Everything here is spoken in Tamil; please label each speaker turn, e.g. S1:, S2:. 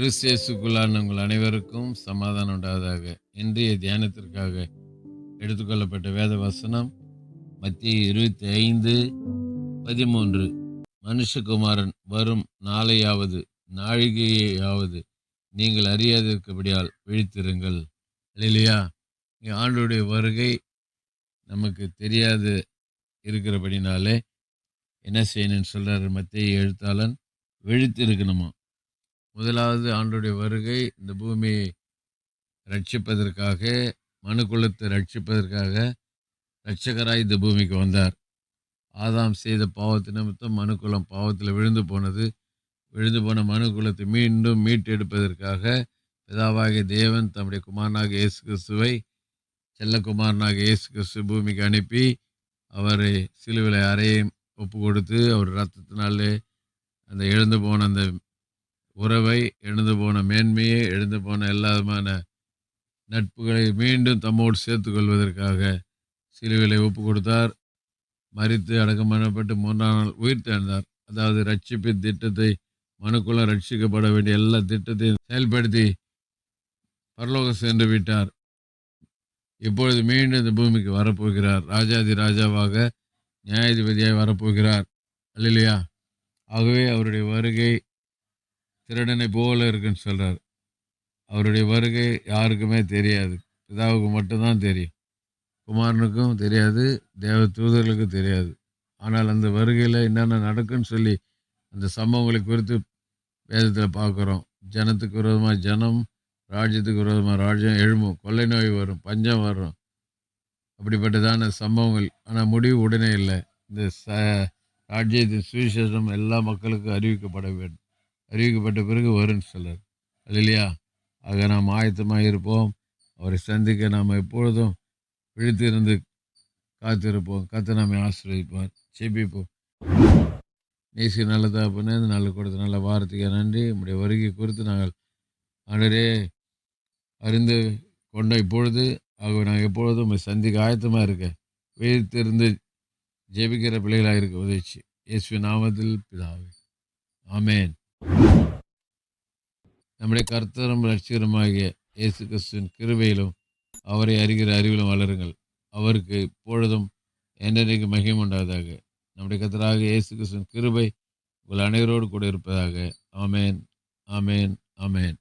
S1: கிறிஸ்தியேசுக்குள்ளான உங்கள் அனைவருக்கும் சமாதானம் உண்டாதாக இன்றைய தியானத்திற்காக எடுத்துக்கொள்ளப்பட்ட வேத வசனம் மத்திய இருபத்தி ஐந்து பதிமூன்று. மனுஷகுமாரன் வரும் நாளையாவது நாழிகையாவது நீங்கள் அறியாதிருக்கபடியால் விழித்திருங்கள். இல்லையா ஆண்டுடைய வருகை நமக்கு தெரியாது இருக்கிறபடினாலே என்ன செய்யணும்னு சொல்கிறார் மத்திய எழுத்தாளன்? விழித்திருக்கணுமா? முதலாவது ஆண்டுடைய வருகை இந்த பூமியை ரட்சிப்பதற்காக மனுக்குலத்தை ரட்சிப்பதற்காக ரட்சகராய் இந்த பூமிக்கு வந்தார். ஆதாம் செய்த பாவத்து நிமித்தம் மனுக்குலம் பாவத்தில் விழுந்து போனது. விழுந்து போன மனுக்குலத்தை மீண்டும் மீட்டெடுப்பதற்காக பிதாவாகிய தேவன் தம்முடைய குமாரனாக இயேசு கிறிஸ்துவை செல்லகுமாரனாக இயேசு கிறிஸ்து பூமிக்கு அனுப்பி அவரை சிலுவிலை அறையும் ஒப்பு கொடுத்து அவர் ரத்தத்தினாலே அந்த எழுந்து போன அந்த உறவை எழுந்து போன மேன்மையை எழுந்து போன எல்லா விதமான நட்புகளை மீண்டும் தம்மோடு சேர்த்து கொள்வதற்காக சிலுவிலை ஒப்பு கொடுத்தார். மறித்து அடக்கம் பண்ணப்பட்டு மூன்றாம் நாள் உயிர் தேர்ந்தார். அதாவது ரட்சிப்பின் திட்டத்தை மனுக்குள்ள ரட்சிக்கப்பட வேண்டிய எல்லா திட்டத்தையும் செயல்படுத்தி பரலோகம் சென்று விட்டார். இப்பொழுது மீண்டும் இந்த பூமிக்கு வரப்போகிறார். ராஜாதி ராஜாவாக நியாயாதிபதியாக வரப்போகிறார். அல்லையா ஆகவே அவருடைய வருகை திருடனை போல இருக்குன்னு சொல்கிறார் அவருடைய வருகை யாருக்குமே தெரியாது. பிதாவுக்கு மட்டும்தான் தெரியும். குமாரனுக்கும் தெரியாது தேவ தூதர்களுக்கும் தெரியாது. ஆனால் அந்த வருகையில் என்னென்ன நடக்குன்னு சொல்லி அந்த சம்பவங்களை குறித்து வேதத்தில் பார்க்குறோம். ஜனத்துக்கு விரோதமாக ஜனம் ராஜ்யத்துக்கு விரோதமாக ராஜ்யம் எழும்பும் கொள்ளை நோய் வரும் பஞ்சம் வரும். அப்படிப்பட்டதான சம்பவங்கள். ஆனால் முடிவு உடனே இல்லை. இந்த ச ராஜ்யத்தின் சுவிசேஷம் எல்லா மக்களுக்கும் அறிவிக்கப்பட வேண்டும். அறிவிக்கப்பட்ட பிறகு வரும்னு சொல்கிறார் இல்லையா ஆக நாம் ஆயத்தமாக இருப்போம். அவரை சந்திக்க நாம் எப்பொழுதும் விழித்திருந்து காத்திருப்போம். கத்தை நாம் ஆசிரியப்பார் செபிப்போம் நேசி நல்லதாக பண்ண நல்ல கொடுத்த நல்ல வாரத்துக்கு நன்றி. நம்முடைய வருகை குறித்து நாங்கள் ஆண்டரே அறிந்து கொண்ட இப்பொழுது ஆகவே நாங்கள் எப்பொழுதும் உங்களை சந்திக்க ஆயத்தமாக இருக்க விழித்திருந்து ஜெபிக்கிற பிள்ளைகளாக இருக்க உதவிச்சு. இயேசு நாமத்தில் பிதாவே. ஆமேன். நம்முடைய கர்த்தரும் லட்சிகரமாகிய இயேசு கிறிஸ்துவின் கிருபையிலும் அவரை அறிகிற அறிவிலும் வளருங்கள். அவருக்கு இப்பொழுதும் என்றைக்கு மகிம் உண்டாவதாக. நம்முடைய கர்த்தராக இயேசு கிறிஸ்துவின் கிருபை உங்கள் அனைவரோடு கூட இருப்பதாக. ஆமேன் ஆமேன் ஆமேன்.